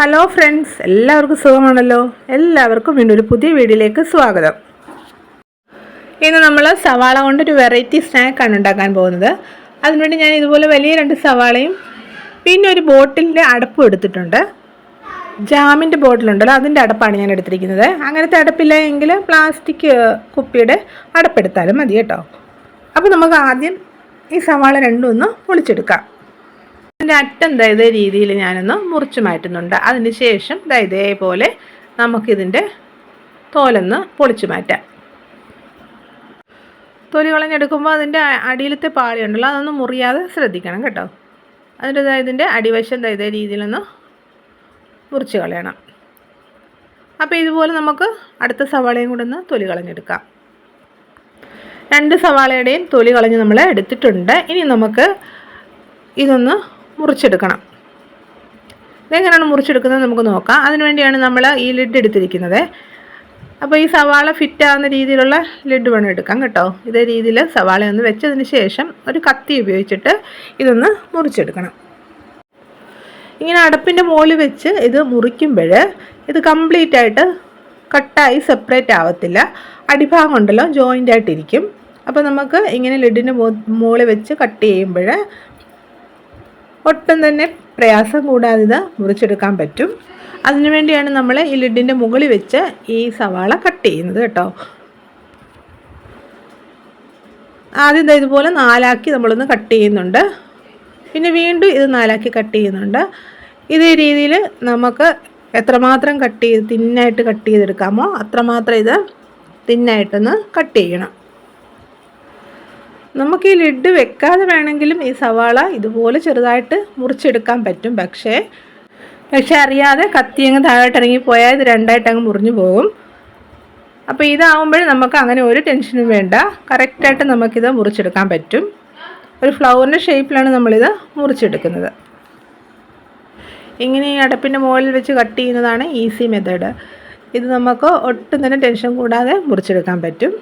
Hello friends എല്ലാവർക്കും സുഖമാണല്ലോ? എല്ലാവർക്കും വീണ്ടും ഒരു പുതിയ വീഡിയോയിലേക്ക് സ്വാഗതം. ഇന്ന് നമ്മൾ സവാള കൊണ്ടൊരു വെറൈറ്റി സ്നാക്കാണ് ഉണ്ടാക്കാൻ പോകുന്നത്. അതിനുവേണ്ടി ഞാൻ ഇതുപോലെ വലിയ രണ്ട് സവാളയും പിന്നെ ഒരു ബോട്ടിലിന്റെ അടപ്പും എടുത്തിട്ടുണ്ട്. ജാമിന്റെ ബോട്ടിലുണ്ടല്ലോ അതിന്റെ അടപ്പാണ് ഞാൻ എടുത്തിരിക്കുന്നത്. അങ്ങനത്തെ അടപ്പില്ല എങ്കിൽ പ്ലാസ്റ്റിക് കുപ്പിയുടെ അടപ്പെടുത്താലും മതി കേട്ടോ. അപ്പോൾ നമുക്ക് ആദ്യം ഈ സവാള രണ്ടും ഒന്ന് പൊളിച്ചെടുക്കാം. അതിന്റെ അറ്റം ഇതേ രീതിയിൽ ഞാനൊന്ന് മുറിച്ച് മാറ്റുന്നുണ്ട്. അതിന് ശേഷം ഇതേപോലെ നമുക്കിതിന്റെ തോലൊന്ന് പൊളിച്ചു മാറ്റാം. തൊലി കളഞ്ഞെടുക്കുമ്പോൾ അതിന്റെ അടിയിലത്തെ പാളി ഉണ്ടല്ലോ അതൊന്ന് മുറിയാതെ ശ്രദ്ധിക്കണം കേട്ടോ. അതിന്റെ ഇതിന്റെ അടിവശം ഇതേ രീതിയിലൊന്ന് മുറിച്ച് കളയണം. അപ്പോൾ ഇതുപോലെ നമുക്ക് അടുത്ത സവാളയും കൂടെ ഒന്ന് തൊലി കളഞ്ഞെടുക്കാം. രണ്ട് സവാളയുടെയും തൊലി കളഞ്ഞ് നമ്മൾ എടുത്തിട്ടുണ്ട്. ഇനി നമുക്ക് ഇതൊന്ന് മുറിച്ചെടുക്കണം. ഇതെങ്ങനെയാണ് മുറിച്ചെടുക്കുന്നത് നമുക്ക് നോക്കാം. അതിനുവേണ്ടിയാണ് നമ്മൾ ഈ ലിഡ് എടുത്തിരിക്കുന്നത്. അപ്പോൾ ഈ സവാള ഫിറ്റ് ആവുന്ന രീതിയിലുള്ള ലിഡ് വേണം എടുക്കാം കേട്ടോ. ഇതേ രീതിയിൽ സവാള ഒന്ന് വെച്ചതിന് ശേഷം ഒരു കത്തി ഉപയോഗിച്ചിട്ട് ഇതൊന്ന് മുറിച്ചെടുക്കണം. ഇങ്ങനെ അടപ്പിന്റെ മുകളിൽ വെച്ച് ഇത് മുറിക്കുമ്പോൾ ഇത് കംപ്ലീറ്റ് ആയിട്ട് കട്ടായി സെപ്പറേറ്റ് ആവത്തില്ല. അടിഭാഗം ഉണ്ടല്ലോ ജോയിന്റ് ആയിട്ടിരിക്കും. അപ്പോൾ നമുക്ക് ഇങ്ങനെ ലിഡിന്റെ മുകളിൽ വെച്ച് കട്ട് ചെയ്യുമ്പോൾ ഒട്ടും തന്നെ പ്രയാസം കൂടാതെ ഇത് മുറിച്ചെടുക്കാൻ പറ്റും. അതിനുവേണ്ടിയാണ് നമ്മൾ ഈ ലിഡിന്റെ മുകളിൽ വെച്ച് ഈ സവാള കട്ട് ചെയ്യുന്നത് കേട്ടോ. ആദ്യം ഇതുപോലെ നാലാക്കി നമ്മളൊന്ന് കട്ട് ചെയ്യുന്നുണ്ട്. പിന്നെ വീണ്ടും ഇത് നാലാക്കി കട്ട് ചെയ്യുന്നുണ്ട്. ഇതേ രീതിയിൽ നമുക്ക് എത്രമാത്രം കട്ട് ചെയ്ത് തിന്നായിട്ട് കട്ട് ചെയ്തെടുക്കാമോ അത്രമാത്രം ഇത് തിന്നായിട്ടൊന്ന് കട്ട് ചെയ്യണം. നമുക്ക് ഈ ലിഡ് വെക്കാതെ വേണമെങ്കിലും ഈ സവാള ഇതുപോലെ ചെറുതായിട്ട് മുറിച്ചെടുക്കാൻ പറ്റും. പക്ഷേ പക്ഷെ അറിയാതെ കത്തി അങ്ങ് താഴോട്ട് ഇറങ്ങിപ്പോയാൽ ഇത് രണ്ടായിട്ട് അങ്ങ് മുറിഞ്ഞു പോകും. അപ്പോൾ ഇതാവുമ്പോൾ നമുക്ക് അങ്ങനെ ഒരു ടെൻഷനും വേണ്ട. കറക്റ്റായിട്ട് നമുക്കിത് മുറിച്ചെടുക്കാൻ പറ്റും. ഒരു ഫ്ലവറിന്റെ ഷേപ്പിലാണ് നമ്മളിത് മുറിച്ചെടുക്കുന്നത്. ഇങ്ങനെ ഈ അടപ്പിന്റെ മുകളിൽ വെച്ച് കട്ട് ചെയ്യുന്നതാണ് ഈസി മെത്തേഡ് ഇത് നമുക്ക് ഒട്ടും തന്നെ ടെൻഷൻ കൂടാതെ മുറിച്ചെടുക്കാൻ പറ്റും.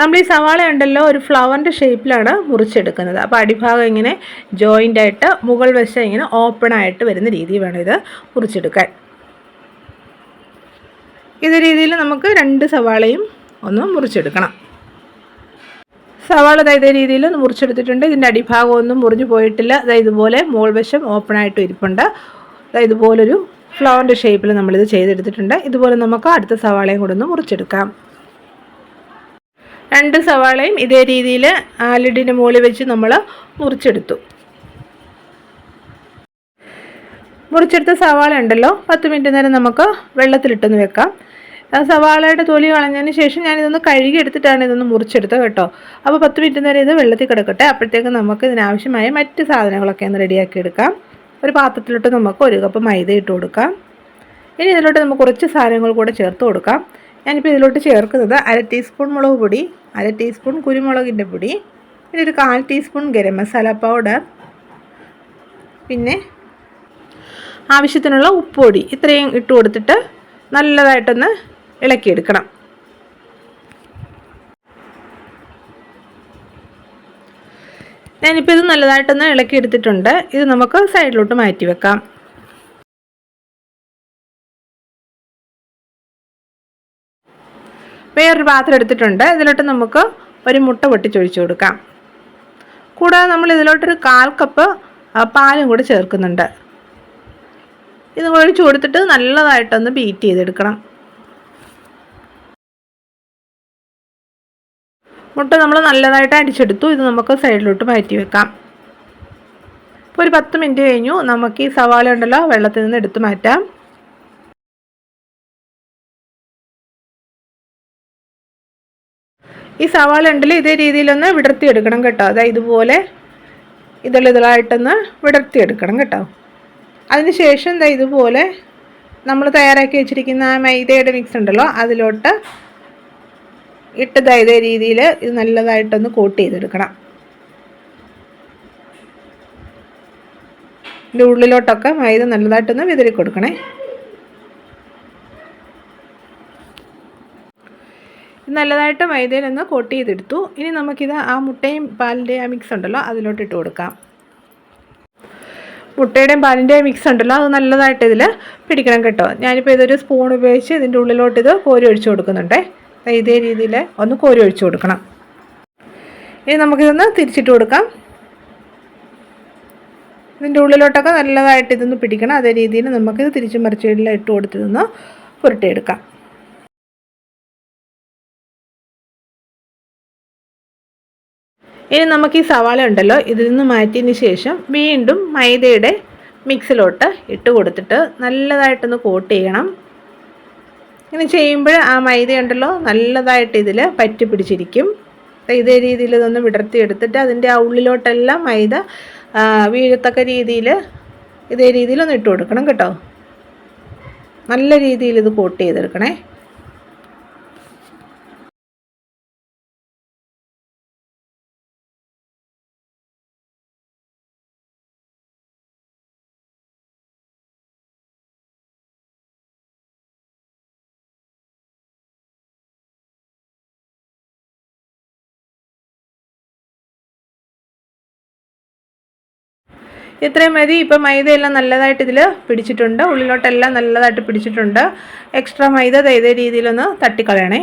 നമ്മൾ ഈ സവാള ഉണ്ടല്ലോ ഒരു ഫ്ലവറിന്റെ ഷേപ്പിലാണ് മുറിച്ചെടുക്കുന്നത്. അപ്പോൾ അടിഭാഗം ഇങ്ങനെ ജോയിന്റ് ആയിട്ട് മുകൾ വശം ഇങ്ങനെ ഓപ്പൺ ആയിട്ട് വരുന്ന രീതി വേണം ഇത് മുറിച്ചെടുക്കാൻ. ഇതേ രീതിയിൽ നമുക്ക് രണ്ട് സവാളയും ഒന്ന് മുറിച്ചെടുക്കണം. സവാള ഇതേ രീതിയിൽ ഒന്ന് മുറിച്ചെടുത്തിട്ടുണ്ട്. ഇതിന്റെ അടിഭാഗം ഒന്നും മുറിഞ്ഞു പോയിട്ടില്ല. അതായത് ഇതുപോലെ മുകൾ വശം ഓപ്പൺ ആയിട്ട് ഇരിപ്പുണ്ട്. അതായത് ഇതുപോലൊരു ഫ്ലവറിന്റെ ഷേപ്പിൽ നമ്മളിത് ചെയ്തെടുത്തിട്ടുണ്ട്. ഇതുപോലെ നമുക്ക് അടുത്ത സവാളയും കൂടെ ഒന്ന് മുറിച്ചെടുക്കാം. രണ്ട് സവാളയും ഇതേ രീതിയിൽ ആലിഡിന് മുകളിൽ വെച്ച് നമ്മൾ മുറിച്ചെടുത്തു. മുറിച്ചെടുത്ത സവാള ഉണ്ടല്ലോ പത്ത് മിനിറ്റ് നേരം നമുക്ക് വെള്ളത്തിലിട്ടൊന്ന് വെക്കാം. സവാളയുടെ തൊലി കളഞ്ഞതിന് ശേഷം ഞാനിതൊന്ന് കഴുകി എടുത്തിട്ടാണ് ഇതൊന്ന് മുറിച്ചെടുത്തത് കേട്ടോ. അപ്പോൾ പത്ത് മിനിറ്റ് നേരം ഇത് വെള്ളത്തിൽ കിടക്കട്ടെ അപ്പോഴത്തേക്ക് നമുക്ക് ഇതിനാവശ്യമായ മറ്റ് സാധനങ്ങളൊക്കെ ഒന്ന് റെഡിയാക്കി എടുക്കാം. ഒരു പാത്രത്തിലോട്ട് നമുക്ക് ഒരു കപ്പ് മൈദ ഇട്ട് കൊടുക്കാം. ഇനി ഇതിലോട്ട് നമുക്ക് കുറച്ച് സാധനങ്ങൾ കൂടെ ചേർത്ത് കൊടുക്കാം. ഞാനിപ്പോൾ ഇതിലോട്ട് ചേർക്കുന്നത് അര ടീസ്പൂൺ മുളക് പൊടി അര ടീസ്പൂൺ കുരുമുളകിന്റെ പൊടി പിന്നെ ഒരു കാൽ ടീസ്പൂൺ ഗരം മസാല പൗഡർ പിന്നെ ആവശ്യത്തിനുള്ള ഉപ്പുപൊടി ഇത്രയും ഇട്ട് കൊടുത്തിട്ട് നല്ലതായിട്ടൊന്ന് ഇളക്കിയെടുക്കണം. ഞാനിപ്പോൾ ഇത് നല്ലതായിട്ടൊന്ന് ഇളക്കിയെടുത്തിട്ടുണ്ട്. ഇത് നമുക്ക് സൈഡിലോട്ട് മാറ്റി വെക്കാം. വേറൊരു പാത്രം എടുത്തിട്ടുണ്ട്. ഇതിലോട്ട് നമുക്ക് ഒരു മുട്ട പൊട്ടിച്ചൊഴിച്ചു കൊടുക്കാം. കൂടാതെ നമ്മൾ ഇതിലോട്ടൊരു കാൽ കപ്പ് പാലും കൂടി ചേർക്കുന്നുണ്ട്. ഇത് ഒഴിച്ചു കൊടുത്തിട്ട് നല്ലതായിട്ടൊന്ന് ബീറ്റ് ചെയ്തെടുക്കണം. മുട്ട നമ്മൾ നല്ലതായിട്ട് അടിച്ചെടുത്തു. ഇത് നമുക്ക് സൈഡിലോട്ട് മാറ്റി വെക്കാം. ഇപ്പോൾ ഒരു പത്ത് മിനിറ്റ് കഴിഞ്ഞു. നമുക്ക് ഈ സവാള ഉണ്ടല്ലോ വെള്ളത്തിൽ നിന്ന് എടുത്ത് മാറ്റാം. ഈ സവാള ഉണ്ടല്ലോ ഇതേ രീതിയിലൊന്ന് വിടർത്തിയെടുക്കണം കേട്ടോ. അതായത് ഇതുപോലെ ഇതളിതളായിട്ടൊന്ന് വിടർത്തിയെടുക്കണം കേട്ടോ. അതിന് ശേഷം ദാ ഇതുപോലെ നമ്മൾ തയ്യാറാക്കി വെച്ചിരിക്കുന്ന ആ മൈദയുടെ മിക്സ് ഉണ്ടല്ലോ അതിലോട്ട് ഇട്ട് ദാ ഇതേ രീതിയിൽ ഇത് നല്ലതായിട്ടൊന്ന് കോട്ട് ചെയ്തെടുക്കണം. ഇതിന്റെ ഉള്ളിലോട്ടൊക്കെ മൈദ നല്ലതായിട്ടൊന്ന് വിതറി കൊടുക്കണേ നല്ലതായിട്ട് മൈദയിൽ നിന്ന് കോട്ട് ചെയ്തെടുത്തു. ഇനി നമുക്കിത് ആ മുട്ടയും പാലിന്റെ ആ മിക്സ് ഉണ്ടല്ലോ അതിലോട്ട് ഇട്ട് കൊടുക്കാം. മുട്ടയുടെയും പാലിന്റെയും മിക്സ് ഉണ്ടല്ലോ അത് നല്ലതായിട്ട് ഇതിൽ പിടിക്കണം കേട്ടോ. ഞാനിപ്പോൾ ഇതൊരു സ്പൂൺ ഉപയോഗിച്ച് ഇതിന്റെ ഉള്ളിലോട്ട് ഇത് കോരി ഒഴിച്ചു കൊടുക്കുന്നുണ്ടേ. ഇതേ രീതിയിൽ ഒന്ന് കോരി ഒഴിച്ചു കൊടുക്കണം. ഇനി നമുക്കിതൊന്ന് തിരിച്ചിട്ട് കൊടുക്കാം. ഇതിന്റെ ഉള്ളിലോട്ടൊക്കെ നല്ലതായിട്ട് ഇതൊന്ന് പിടിക്കണം. അതേ രീതിയിൽ നമുക്കിത് തിരിച്ചും മറിച്ചെല്ലാം ഇട്ട് കൊടുത്തിതൊന്ന് പുരട്ടിയെടുക്കാം. ഇനി നമുക്ക് ഈ സവാള ഉണ്ടല്ലോ ഇതിൽ നിന്ന് മാറ്റിയതിന് ശേഷം വീണ്ടും മൈദയുടെ മിക്സിലോട്ട് ഇട്ട് കൊടുത്തിട്ട് നല്ലതായിട്ടൊന്ന് കോട്ട് ചെയ്യണം. ഇങ്ങനെ ചെയ്യുമ്പോൾ ആ മൈദ ഉണ്ടല്ലോ നല്ലതായിട്ട് ഇതിൽ പറ്റി പിടിച്ചിരിക്കും. ഇതേ രീതിയിൽ ഇതൊന്ന് വിടർത്തി എടുത്തിട്ട് അതിന്റെ ആ ഉള്ളിലോട്ടെല്ലാം മൈദ വീഴത്തക്ക രീതിയിൽ ഇതേ രീതിയിലൊന്ന് ഇട്ട് കൊടുക്കണം കേട്ടോ. നല്ല രീതിയിൽ ഇത് കോട്ട് ചെയ്തെടുക്കണേ. ഇത്രയും മതി. ഇപ്പം എല്ലാം നല്ലതായിട്ട് ഇതിൽ പിടിച്ചിട്ടുണ്ട്. ഉള്ളിലോട്ടെല്ലാം നല്ലതായിട്ട് പിടിച്ചിട്ടുണ്ട്. എക്സ്ട്രാ മൈദ ഇതേ രീതിയിലൊന്ന് തട്ടിക്കളയണേ.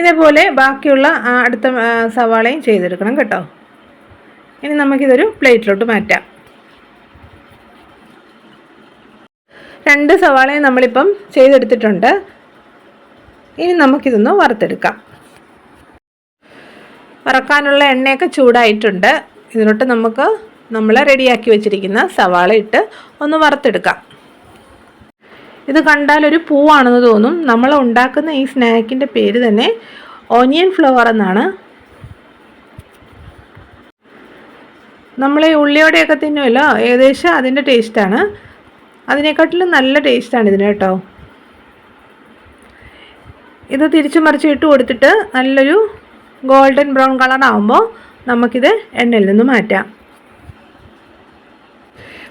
ഇതേപോലെ ബാക്കിയുള്ള അടുത്ത സവാളയും ചെയ്തെടുക്കണം കേട്ടോ. ഇനി നമുക്കിതൊരു പ്ലേറ്റിലോട്ട് മാറ്റാം. രണ്ട് സവാളയും നമ്മളിപ്പം ചെയ്തെടുത്തിട്ടുണ്ട്. ഇനി നമുക്കിതൊന്ന് വറുത്തെടുക്കാം. വറക്കാനുള്ള എണ്ണയൊക്കെ ചൂടായിട്ടുണ്ട്. ഇതിലോട്ട് നമുക്ക് നമ്മൾ റെഡിയാക്കി വെച്ചിരിക്കുന്ന സവാള ഇട്ട് ഒന്ന് വറുത്തെടുക്കാം. ഇത് കണ്ടാൽ ഒരു പൂവാണെന്ന് തോന്നും. നമ്മൾ ഉണ്ടാക്കുന്ന ഈ സ്നാക്കിന്റെ പേര് തന്നെ ഓനിയൻ ഫ്ലവർ എന്നാണ്. നമ്മൾ ഈ ഉള്ളിയോടെയൊക്കെ തിന്നുമല്ലോ ഏകദേശം അതിന്റെ ടേസ്റ്റാണ് അതിനെക്കാട്ടിലും നല്ല ടേസ്റ്റാണ് ഇതിന് കേട്ടോ. ഇത് തിരിച്ചു മറിച്ച് ഇട്ട് കൊടുത്തിട്ട് നല്ലൊരു ഗോൾഡൻ ബ്രൗൺ കളർ ആകുമ്പോൾ നമുക്കിത് എണ്ണയിൽ നിന്ന് മാറ്റാം.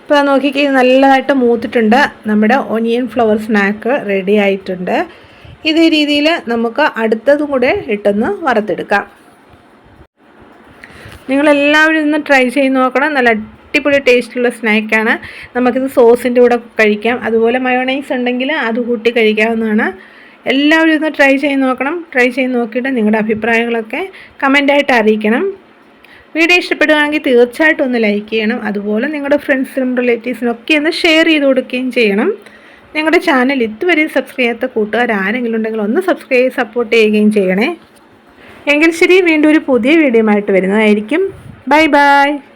ഇപ്പോൾ നോക്കിക്കേ നല്ലതായിട്ട് മൂത്തിട്ടുണ്ട്. നമ്മുടെ ഒനിയൻ ഫ്ലവർ സ്നാക്ക് റെഡി ആയിട്ടുണ്ട്. ഇതേ രീതിയിൽ നമുക്ക് അടുത്തതും കൂടെ ഇട്ടൊന്ന് വറുത്തെടുക്കാം. നിങ്ങളെല്ലാവരും ഇന്ന് ട്രൈ ചെയ്ത് നോക്കണം. നല്ല അടിപൊളി ടേസ്റ്റുള്ള സ്നാക്കാണ്. നമുക്കിത് സോസിന്റെ കൂടെ കഴിക്കാം. അതുപോലെ മയോണൈസ് ഉണ്ടെങ്കിൽ അത് കൂട്ടി കഴിക്കാവുന്നതാണ്. എല്ലാവരും ഒന്ന് ട്രൈ ചെയ്ത് നോക്കണം. ട്രൈ ചെയ്ത് നോക്കിയിട്ട് നിങ്ങളുടെ അഭിപ്രായങ്ങളൊക്കെ കമന്റായിട്ട് അറിയിക്കണം. വീഡിയോ ഇഷ്ടപ്പെടുകയാണെങ്കിൽ തീർച്ചയായിട്ടും ഒന്ന് ലൈക്ക് ചെയ്യണം. അതുപോലെ നിങ്ങളുടെ ഫ്രണ്ട്സിനും റിലേറ്റീവ്സിനൊക്കെ ഒന്ന് ഷെയർ ചെയ്ത് കൊടുക്കുകയും ചെയ്യണം. ഞങ്ങളുടെ ചാനൽ ഇതുവരെയും സബ്സ്ക്രൈബ് ചെയ്യാത്ത കൂട്ടുകാർ ആരെങ്കിലും ഉണ്ടെങ്കിൽ ഒന്ന് സബ്സ്ക്രൈബ് സപ്പോർട്ട് ചെയ്യുകയും ചെയ്യണേ. എങ്കിൽ ശരി വീണ്ടും ഒരു പുതിയ വീഡിയോ ആയിട്ട് വരുന്നതായിരിക്കും. Bye bye